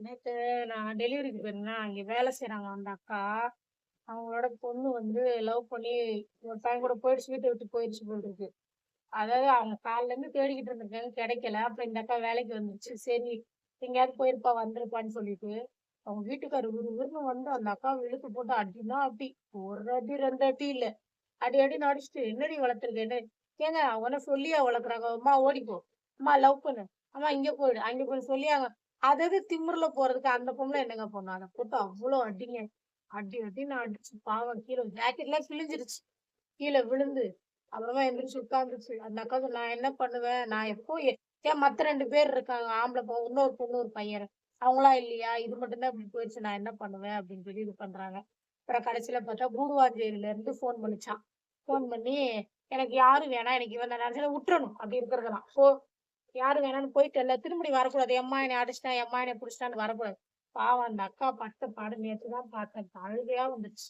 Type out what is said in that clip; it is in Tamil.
நேற்று நான் டெலிவரிக்கு போயிருந்தேன். அங்கே வேலை செய்கிறாங்க அந்த அக்கா. அவங்களோட பொண்ணு வந்து லவ் பண்ணி ஒரு பையன் கூட போயிடுச்சு. வீட்டை விட்டு போயிடுச்சு போல இருக்கு. அதாவது அவங்க காலிலேருந்து தேடிக்கிட்டு இருந்திருக்காங்க கிடைக்கல. அப்புறம் இந்த அக்கா வேலைக்கு வந்துச்சு சரி எங்கேயாவது போயிருப்பா வந்திருப்பான்னு சொல்லிட்டு, அவங்க வீட்டுக்காரர் விறுவிறுன்னு வந்து அந்த அக்கா இழுத்து போட்டு அடினா அப்படி ஒரு அடி ரெண்டு அடி இல்லை அடி அடி நடிச்சுட்டு "என்னடி வளர்த்துருக்கேன்னு கேங்க ஏங்க உன்ன சொல்லியா வளர்க்குறாங்க? அம்மா ஓடிப்போ. அம்மா லவ் பண்ணு. அம்மா இங்கே போயிடு. அங்கே போய் சொல்லியாங்க அதாவது திமுறல போறதுக்கு அந்த பொம்பள என்னங்க பண்ணும்? அதை போட்டு அவ்வளோ அடிங்க. அடி அடி நான் அடிச்சு பாவம் கீழ ஜாக்கெட்லாம் கிழிஞ்சிருச்சு. கீழே விழுந்து, அப்புறமா எந்திரிச்சு உட்காந்துருச்சு அந்த அக்கா "நான் என்ன பண்ணுவேன்? நான் எப்போ ஏன் மத்த ரெண்டு பேர் இருக்காங்க. ஆம்பளை இன்னொரு பொண்ணு, ஒரு பையன். அவங்களா இல்லையா? இது மட்டும் தான் இப்படி போயிடுச்சு நான் என்ன பண்ணுவேன்?" அப்படின்னு சொல்லி இது பண்றாங்க. அப்புறம் கடைசியில பார்த்தா பூடுவாஞ்சேரியில இருந்து ஃபோன் பண்ணிச்சான் ஃபோன் பண்ணி, "எனக்கு யாரும் வேணாம். எனக்கு இவன் தான்." நான் அப்படி இருக்கிறதெல்லாம். போ. யாரு வேணாலும் போயிட்டு போயிட்டல்ல. திரும்பி வரக்கூடாது. எம்மா என்னை அடிச்சுட்டான், எம்மா என்னை புடிச்சுட்டான்னு வரக்கூடாது. பாவம் அந்த அக்கா பட்ட பாடு நேத்து தான் பார்த்தேன். அழுகையா வந்துச்சு